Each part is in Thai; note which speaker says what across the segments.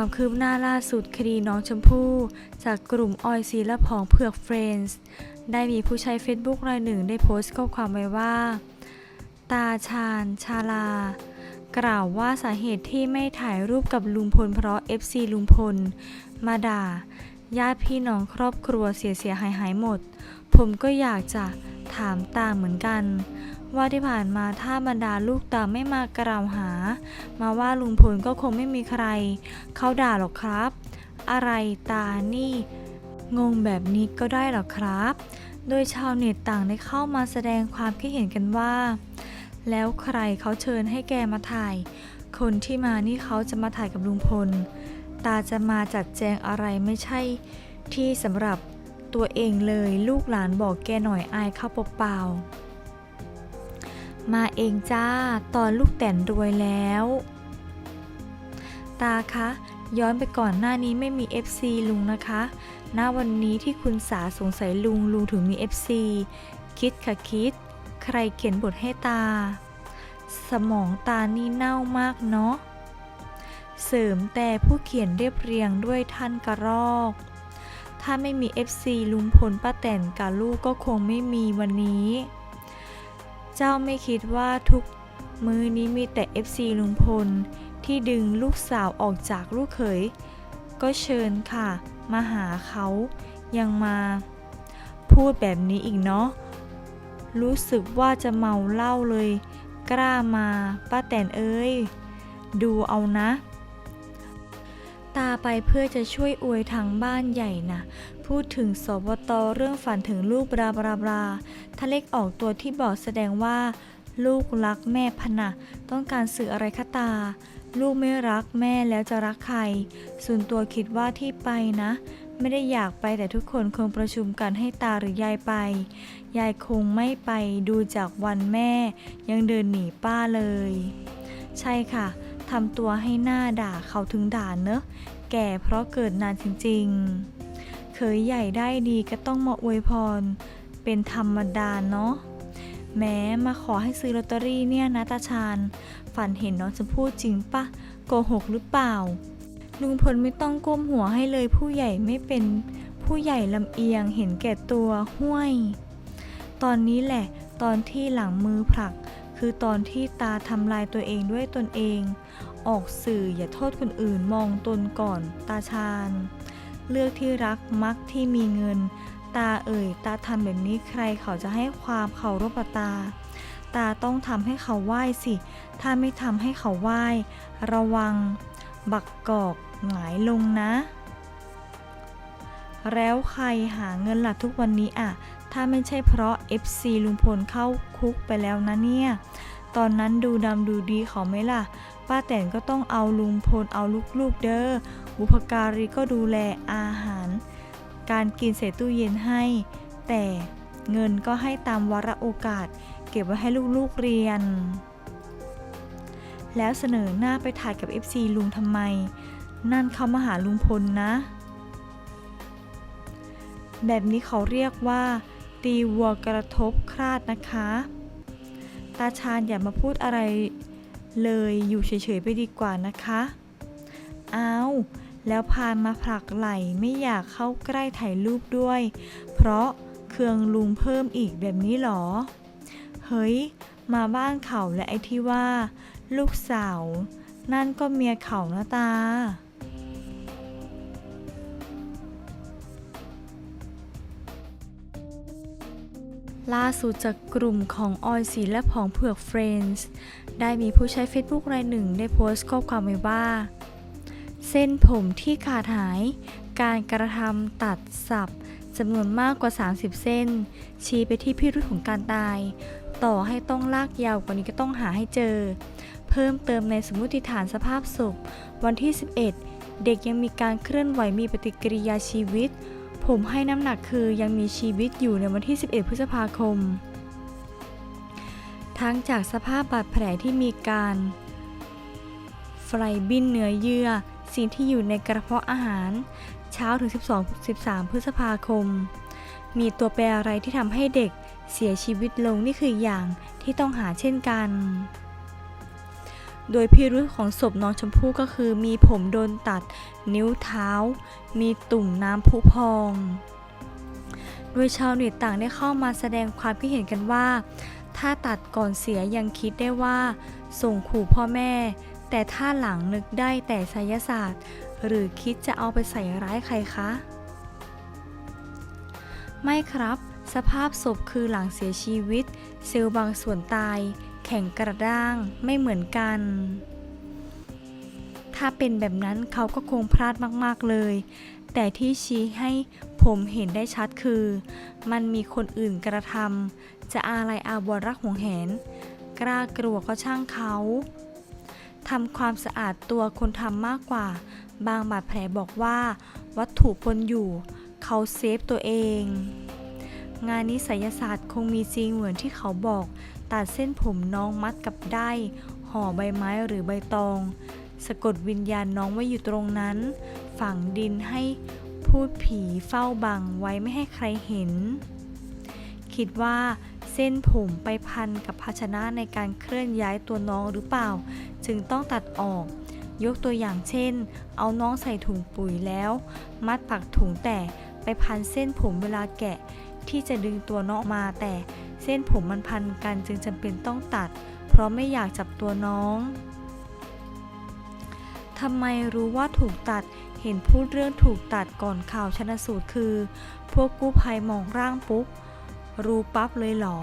Speaker 1: ความคืบหน้าล่าสุดคดีน้องชมพู่ จากกลุ่มออยซีและผองเผือกเฟรนด์ได้มีผู้ใช้ Facebook รายหนึ่งได้โพสต์ข้อความไว้ว่า ตาชาญชาลา กล่าวว่าสาเหตุที่ไม่ถ่ายรูปกับลุงพลเพราะ FC ลุงพล มาด่า ญาติพี่น้องครอบครัวเสียเสียหายหายหมด ผมก็อยากจะถามตาเหมือนกัน ว่าที่ผ่านมาถ้าบรรดาลูกตาไม่มากล่าวหา มาว่าลุงพลก็คงไม่มีใคร เขาด่าหรอกครับ อะไรตานี่ งงแบบนี้ก็ได้หรอครับ โดยชาวเน็ตต่างได้เข้ามาแสดงความคิดเห็นกันว่า แล้วใครเขาเชิญให้แกมาถ่าย คนที่มานี่เขาจะมาถ่ายกับลุงพล ตาจะมาจัดแจงอะไรไม่ใช่ ที่สำหรับตัวเองเลยลูกหลานบอกแกหน่อยอายเข้าเปล่าๆ มาเองจ้า ตอนลูกแต่นรวยแล้ว ตาคะ ย้อนไปก่อนหน้านี้ไม่มี FC ลุงนะคะหน้าวันนี้ที่คุณสาสงสัยลุงลุงถึงมี FC คิดค่ะคิด ใครเขียนบทให้ตา สมองตานี่เน่ามากเนาะ เสริมแต่ผู้เขียนเรียบเรียงด้วยท่านกระรอกถ้าไม่มี FC ลุงพลป้าแตนกับลูกก็คงไม่มีวันนี้ เจ้าไม่คิดว่าทุกมือนี้มีแต่ FC ลุงพล ที่ดึงลูกสาวออกจากลูกเขย ก็เชิญค่ะ มาหาเขายังมา พูดแบบนี้อีกเนาะ รู้สึกว่าจะเมาเหล้าเลย กล้ามาป้าแตนเอ้ย ดูเอานะ ตาไปเพื่อจะช่วยอวยทางบ้านใหญ่นะ พูดถึงสบตเรื่องฝันถึงลูกบราบราบราถ้าเลขออกตัวที่บอกแสดงว่า ลูกรักแม่พนะต้องการสื่ออะไรคะตา ลูกไม่รักแม่แล้วจะรักใคร ส่วนตัวคิดว่าที่ไปนะ ไม่ได้อยากไปแต่ทุกคนคงประชุมกันให้ตาหรือยายไป ยายคงไม่ไปดูจากวันแม่ ยังเดินหนีป้าเลย ใช่ค่ะ ทำตัวให้หน้าด่าเขาถึงด่าเนอะ แก่เพราะเกิดนานจริงๆ เคยใหญ่ได้ดีก็ต้องมาอวยพร เป็นธรรมดาเนาะ แม้มาขอให้ซื้อลอตเตอรี่เนี่ยนะตาชาญ ฝันเห็นน้องจะพูดจริงปะโกหกหรือเปล่า ลุงพลไม่ต้องก้มหัวให้เลยผู้ใหญ่ไม่เป็นผู้ใหญ่ลำเอียงเห็นแก่ตัวห้วย ตอนนี้แหละตอนที่หลังมือผลัก คือตอนที่ตาทำลายตัวเองด้วยตนเอง ออกสื่ออย่าโทษคนอื่นมองตนก่อนตาชาญ เลือกที่รักมักที่มีเงิน ตาเอ่ย ตาทำแบบนี้ใครเขาจะให้ความเคารพกับตา ตาต้องทำให้เขาไหว้สิ ถ้าไม่ทำให้เขาไหว้ ระวัง บักกอกหงายลงนะ แล้วใครหาเงินหล่ะทุกวันนี้อะ ถ้าไม่ใช่เพราะ FC ลุงพลเข้าคุกไปแล้วนะเนี่ย ตอนนั้นดูดำดูดีเขาไหมล่ะ ป้าแตนก็ต้องเอาลุงพลเอาลูกๆเด้อ บุพการีก็ดูแลอาหาร การกินเศษตู้เย็นให้ แต่เงินก็ให้ตามวาระโอกาส เก็บไว้ให้ลูกๆเรียน แล้วเสนอหน้าไปถ่ายกับ FC ลุงทำไม นั่นเขามาหาลุงพลนะแบบนี้เขาเรียกว่า ตีวัวกระทบคราดนะคะ ตาชาญอย่ามาพูดอะไรเลยอยู่เฉยๆไปดีกว่านะคะเอาแล้วพานมาผลักไหลไม่อยากเข้าใกล้ถ่ายรูปด้วย เพราะเคืองลุงเพิ่มอีกแบบนี้หรอ เฮ้ย มาบ้านเขาและไอ้ที่ว่า ลูกสาว นั่นก็เมียเขานะตา ล่าสุดจากกลุ่มของออยสีและผองเผือกเฟรนด์ได้มีผู้ใช้ Facebook รายหนึ่งได้โพสต์ข้อความไว้ว่า เส้นผมที่ขาดหาย การกระทำตัดสับจำนวนมากกว่า 30 เส้น ชี้ไปที่พิรุธของการตาย ต่อให้ต้องลากยาวกว่านี้ก็ต้องหาให้เจอ เพิ่มเติมในสมมติฐานสภาพศพวันที่ 11 เด็กยังมีการเคลื่อนไหวมีปฏิกิริยาชีวิต ผมให้น้ำหนักคือยังมีชีวิตอยู่ในวันที่ 11 พฤษภาคม ทั้งจากสภาพบาดแผลที่มีการไฟบิ้นเนื้อเยื่อ สิ่งที่อยู่ในกระเพาะอาหาร เช้าถึง 12 13 พฤษภาคม มีตัวแปรอะไรที่ทำให้เด็กเสียชีวิตลงนี่คืออย่างที่ต้องหาเช่นกัน โดยพิรุธของศพน้องชมพู่ก็คือ มีผมโดนตัด นิ้วเท้า มีตุ่มน้ำพุพอง โดยชาวเน็ตต่างได้เข้ามาแสดงความคิดเห็นกันว่า ถ้าตัดก่อนเสียยังคิดได้ว่า ส่งขู่พ่อแม่ แต่ถ้าหลังนึกได้แต่ไสยศาสตร์ หรือคิดจะเอาไปใส่ร้ายใครคะ ไม่ครับ สภาพศพคือหลังเสียชีวิต เซลล์บางส่วนตาย แข็งกระด้างไม่เหมือนกัน ถ้าเป็นแบบนั้นเขาก็คงพลาดมากๆเลย แต่ที่ชี้ให้ผมเห็นได้ชัดคือ มันมีคนอื่นกระทำจะอะไรอาบวรรักหวงแหน กล้ากลัวก็ช่างเขาทำความสะอาดตัวคนทำมากกว่า บางบาดแผลบอกว่า วัตถุปนอยู่ เขาเซฟตัวเอง งานนี้ไสยศาสตร์คงมีจริงเหมือนที่เขาบอก ตัดเส้นผมน้องมัดกับได้ ห่อใบไม้หรือใบตอง สะกดวิญญาณน้องไว้อยู่ตรงนั้น ฝังดินให้พูดผีเฝ้าบังไว้ไม่ให้ใครเห็น คิดว่าเส้นผมไปพันกับภาชนะในการเคลื่อนย้ายตัวน้องหรือเปล่า จึงต้องตัดออก ยกตัวอย่างเช่น เอาน้องใส่ถุงปุ๋ยแล้ว มัดปักถุงแต่ไปพันเส้นผมเวลาแกะ ที่จะดึงตัวน้องออกมา แต่เส้นผมมันพันกันจึงจำเป็นต้องตัด เพราะไม่อยากจับตัวน้องทำไมรู้ว่าถูกตัด เห็นพูดเรื่องถูกตัดก่อนข่าวชนสูตรคือ พวกกู้ภัยมองร่างปุ๊บ รู้ปั๊บเลยหรอ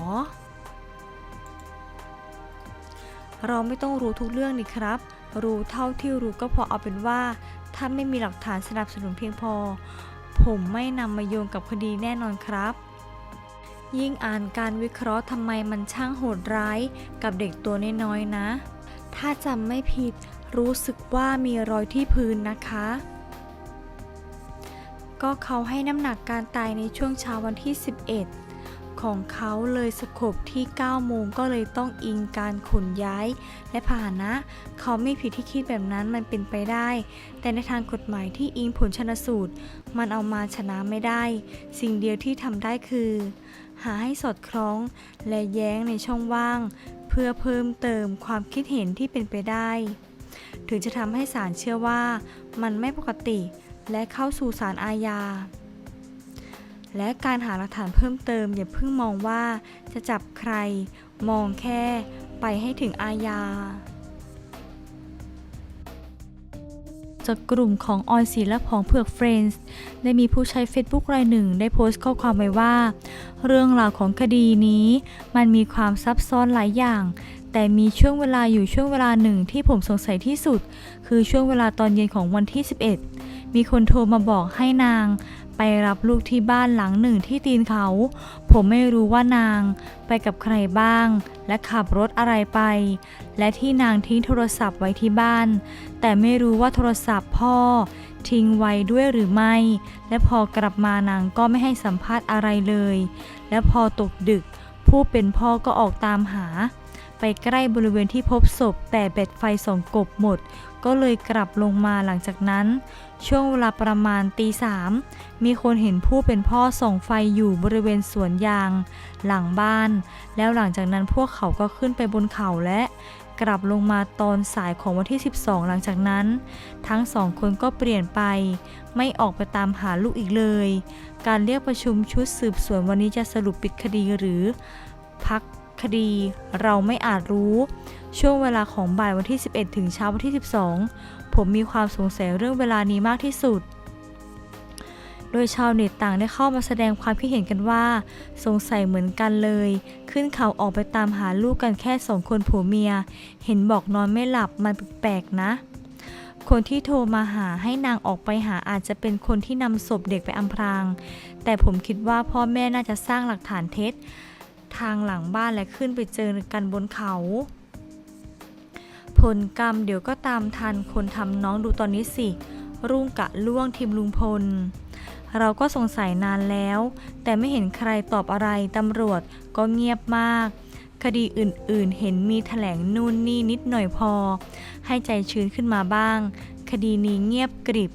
Speaker 1: เราไม่ต้องรู้ทุกเรื่องนี่ครับ รู้เท่าที่รู้ก็พอเอาเป็นว่า ถ้าไม่มีหลักฐานสนับสนุนเพียงพอ ผมไม่นำมาโยงกับคดีแน่นอนครับ ยิ่งอ่านการวิเคราะห์ทำไมมันช่างโหดร้าย กับเด็กตัวน้อยๆนะ ถ้าจำไม่ผิดรู้สึกว่ามีรอยที่พื้นนะคะ ก็เขาให้น้ำหนักการตายในช่วงเช้าวันที่ 11 ของเขาเลยสกบที่ 9 โมงก็เลยต้องอิงการขนย้าย และพาหนะ เขาไม่ผิดที่คิดแบบนั้นมันเป็นไปได้ แต่ในทางกฎหมายที่อิงผลชนสูตร มันเอามาชนะไม่ได้ สิ่งเดียวที่ทำได้คือ หาให้สอดคล้องและแย้งในช่องว่าง เพื่อเพิ่มเติมความคิดเห็นที่เป็นไปได้ ถึงจะทำให้ศาลเชื่อว่ามันไม่ปกติและเข้าสู่ศาลอาญา และการหาหลักฐานเพิ่มเติมอย่าเพิ่งมองว่าจะจับใคร มองแค่ไปให้ถึงอาญา จากกลุ่มของออยสีและผองเผือกเฟรนด์ได้มีผู้ใช้ Facebook รายหนึ่ง ได้โพสต์ข้อความไว้ว่า เรื่องราวของคดีนี้ มันมีความซับซ้อนหลายอย่าง แต่มีช่วงเวลาอยู่ช่วงเวลาหนึ่งที่ผมสงสัยที่สุด คือช่วงเวลาตอนเย็นของวันที่ 11 มีคนโทรมาบอกให้นาง ไปรับลูกที่บ้านหลังหนึ่งที่ตีนเขา ผมไม่รู้ว่านางไปกับใครบ้าง และขับรถอะไรไป และที่นางทิ้งโทรศัพท์ไว้ที่บ้าน แต่ไม่รู้ว่าโทรศัพท์พ่อ ทิ้งไว้ด้วยหรือไม่ และพอกลับมานางก็ไม่ให้สัมภาษณ์อะไรเลย และพอตกดึก ผู้เป็นพ่อก็ออกตามหา ไปใกล้บริเวณที่พบศพแต่แบตไฟส่องกบหมด ก็เลยกลับลงมาหลังจากนั้น ช่วงเวลาประมาณตีสามมีคนเห็นผู้เป็นพ่อส่องไฟอยู่บริเวณสวนยาง หลังบ้าน แล้วหลังจากนั้นพวกเขาก็ขึ้นไปบนเขาและกลับลงมาตอนสายของวันที่ 12 หลังจากนั้น ทั้งสองคนก็เปลี่ยนไป ไม่ออกไปตามหาลูกอีกเลย การเรียกประชุมชุดสืบสวนวันนี้จะสรุปปิดคดีหรือ พักคดีเราไม่อาจรู้ ช่วงเวลาของบ่ายวันที่ 11 ถึงเช้าวันที่ 12 ผมมีความสงสัยเรื่องเวลานี้มากที่สุด โดยชาวเน็ตต่างได้เข้ามาแสดงความคิดเห็นกันว่า สงสัยเหมือนกันเลย ขึ้นเขาออกไปตามหาลูกกันแค่สองคนผัวเมีย เห็นบอกนอนไม่หลับมันแปลกๆนะคนที่โทรมาหาให้นางออกไปหาอาจจะเป็นคนที่นำศพเด็กไปอำพราง แต่ผมคิดว่าพ่อแม่น่าจะสร้างหลักฐานเท็จ ทางหลังบ้านและขึ้นไปเจอกันบนเขา ลกรรมเดี๋ยวก็ตามทันคนทำน้องดูตอนนี้สิ รุ่งกะล่วงทีมลุงพล เราก็สงสัยนานแล้ว แต่ไม่เห็นใครตอบอะไรตำรวจก็เงียบมาก คดีอื่นๆ เห็นมีแถลงนู่นนี่นิดหน่อยพอ ให้ใจชื้นขึ้นมาบ้าง คดีนี้เงียบกริบ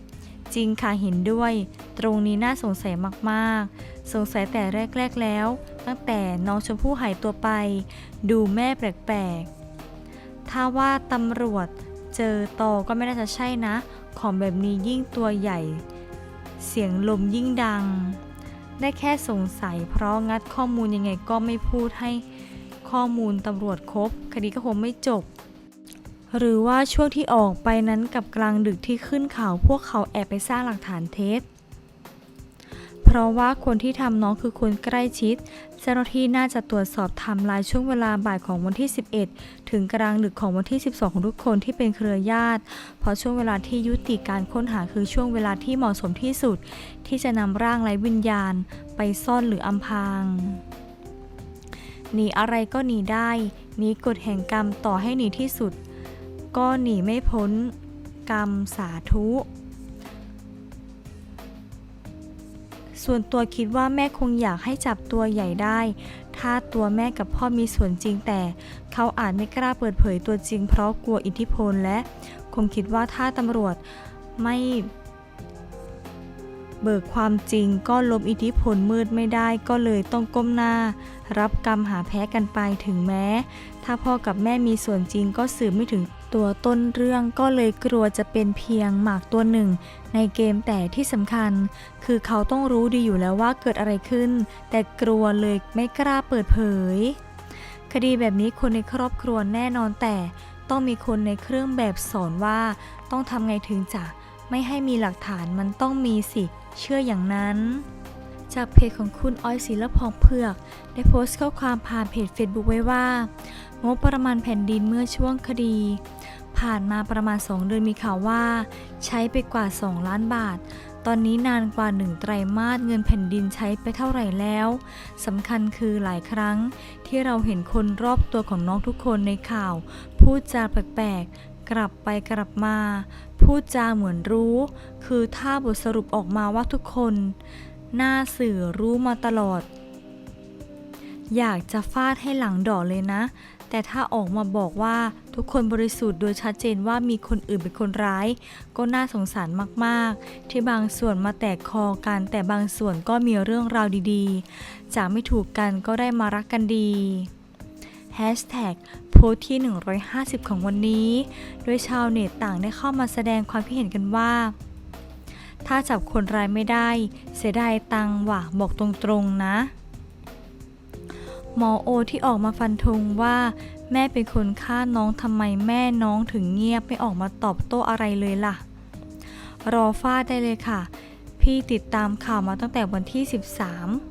Speaker 1: จริงค่ะเห็นด้วย ตรงนี้น่าสงสัยมากๆ สงสัยแต่แรก ๆแล้ว ตั้งแต่น้องชมพู่หายตัวไป ดูแม่แปลกๆ ถ้าว่าตำรวจเจอตอก็ไม่น่าจะใช่นะ ของแบบนี้ยิ่งตัวใหญ่ เสียงลมยิ่งดัง ได้แค่สงสัยเพราะงัดข้อมูลยังไงก็ไม่พูดให้ข้อมูลตำรวจครบ คดีก็คงไม่จบ หรือว่าช่วงที่ออกไปนั้นกับกลางดึกที่ขึ้นข่าวพวกเขาแอบไปสร้างหลักฐานเท็จ เพราะว่าคนที่ทำน้องคือคนใกล้ชิด เจ้าหน้าที่น่าจะตรวจสอบไทม์ไลน์ช่วงเวลาบ่ายของวันที่ 11 ถึงกลางดึกของวันที่ 12 ของทุกคนที่เป็นเครือญาติ เพราะช่วงเวลาที่ยุติการค้นหาคือช่วงเวลาที่เหมาะสมที่สุด ที่จะนำร่างไร้วิญญาณ ไปซ่อนหรืออำพรางหนีอะไรก็หนีได้หนีกฎแห่งกรรมต่อให้หนีที่สุด ก็หนีไม่พ้นกรรมสาธุ ส่วนตัวคิดว่าแม่คงอยากให้จับตัวใหญ่ได้ ถ้าตัวแม่กับพ่อมีส่วนจริงแต่ เขาอาจไม่กล้าเปิดเผยตัวจริงเพราะกลัวอิทธิพลและ คงคิดว่าถ้าตำรวจไม่ เบิกความจริงก็ลบอิทธิพลมืดไม่ได้ก็เลยต้องก้มหน้า รับกรรมหาแพ้กันไปถึงแม้ ถ้าพ่อกับแม่มีส่วนจริงก็สืบไม่ถึงตัวต้นเรื่องก็เลยกลัวจะเป็นเพียงหมากตัวหนึ่ง ในเกมแต่ที่สำคัญ คือเขาต้องรู้ดีอยู่แล้วว่าเกิดอะไรขึ้น แต่กลัวเลยไม่กล้าเปิดเผย คดีแบบนี้คนในครอบครัวแน่นอนแต่ต้องมีคนในเครื่องแบบสอนว่า ต้องทำไงถึงจะไม่ให้มีหลักฐานมันต้องมีสิ เชื่ออย่างนั้น จากเพจของคุณอ้อยศิลพองเผือก ได้โพสต์ข้อความผ่านเพจ Facebook ไว้ว่า งบประมาณแผ่นดินเมื่อช่วงคดี ผ่านมาประมาณ 2 เดือนมีข่าวว่า ใช้ไปกว่า 2 ล้านบาทตอนนี้นานกว่า1ไตรมาสเงินแผ่นดินใช้ไปเท่าไหร่แล้วสำคัญคือหลายครั้ง ที่เราเห็นคนรอบตัวของน้องทุกคนในข่าว พูดจาแปลกๆ กลับไปกลับมา พูดจาเหมือนรู้ คือถ้าบทสรุปออกมาว่าทุกคน หน้าสื่อรู้มาตลอด อยากจะฟาดให้หลังดอกเลยนะ แต่ถ้าออกมาบอกว่าทุกคนบริสุทธิ์โดยชัดเจนว่ามีคนอื่นเป็นคนร้าย ก็น่าสงสารมากๆ ที่บางส่วนมาแตกคอกันแต่บางส่วนก็มีเรื่องราวดีๆจากไม่ถูกกันก็ได้มารักกันดี โพสที่ 150 ของวันนี้ โดยชาวเน็ตต่างได้เข้ามาแสดงความคิดเห็นกันว่า ถ้าจับคนร้ายไม่ได้ เสียดายตังค์ว่ะบอกตรงๆนะ หมอโอที่ออกมาฟันธงว่า แม่เป็นคนฆ่าน้องทำไมแม่น้องถึงเงียบไม่ออกมาตอบโต้อะไรเลยล่ะ รอฟาดได้เลยค่ะ พี่ติดตามข่าวมาตั้งแต่วันที่ 13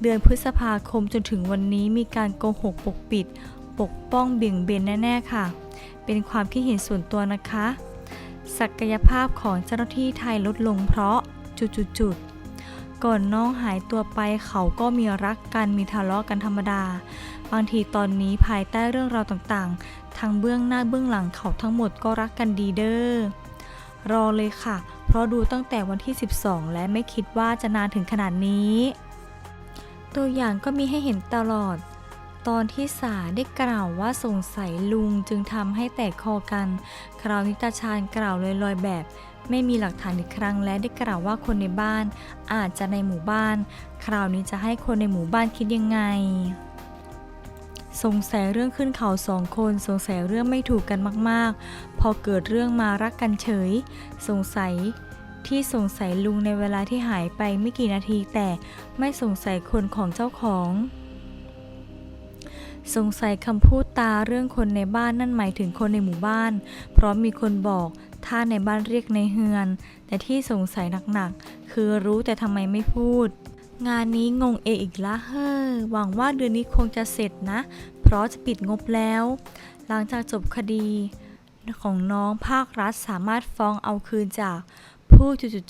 Speaker 1: เดือนพฤษภาคมจนถึงวันนี้มีการโกหกปกปิด ปกป้องเบี่ยงเบนแน่ ๆ ค่ะ เป็นความคิดเห็นส่วนตัวนะคะ ศักยภาพของเจ้าหน้าที่ไทยลดลงเพราะจุดๆก่อนน้องหายตัวไปเขาก็มีรักกันมีทะเลาะกันธรรมดา บางทีตอนนี้ภายใต้เรื่องราวต่างๆทั้งเบื้องหน้าเบื้องหลังเขาทั้งหมดก็รักกันดีเด้อรอเลยค่ะ เพราะดูตั้งแต่วันที่ 12 และไม่คิดว่าจะนานถึงขนาดนี้ ตัวอย่างก็มีให้เห็นตลอด ตอนที่สาได้กล่าวว่าสงสัยลุงจึงทำให้แตกคอกัน คราวนี้ตาชาญกล่าวลอยๆแบบ ไม่มีหลักฐานอีกครั้งและได้กล่าวว่าคนในบ้าน อาจจะในหมู่บ้าน คราวนี้จะให้คนในหมู่บ้านคิดยังไงสงสัยเรื่องขึ้นเขาสองคนสงสัยเรื่องไม่ถูกกันมาก ๆ พอเกิดเรื่องมารักกันเฉย สงสัย ที่สงสัยลุงในเวลาที่หายไปไม่กี่นาทีแต่ไม่สงสัยคนของเจ้าของ สงสัยคำพูดตาเรื่องคนในบ้านนั่นหมายถึงคนในหมู่บ้าน เพราะมีคนบอกถ้าในบ้านเรียกในเฮือน แต่ที่สงสัยหนักๆ คือรู้แต่ทำไมไม่พูด งานนี้งงเออีกละเฮ้อหวังว่าเดือนนี้คงจะเสร็จนะ เพราะจะปิดงบแล้ว หลังจากจบคดีของน้องภาครัฐสามารถฟ้องเอาคืนจาก ผู้จุด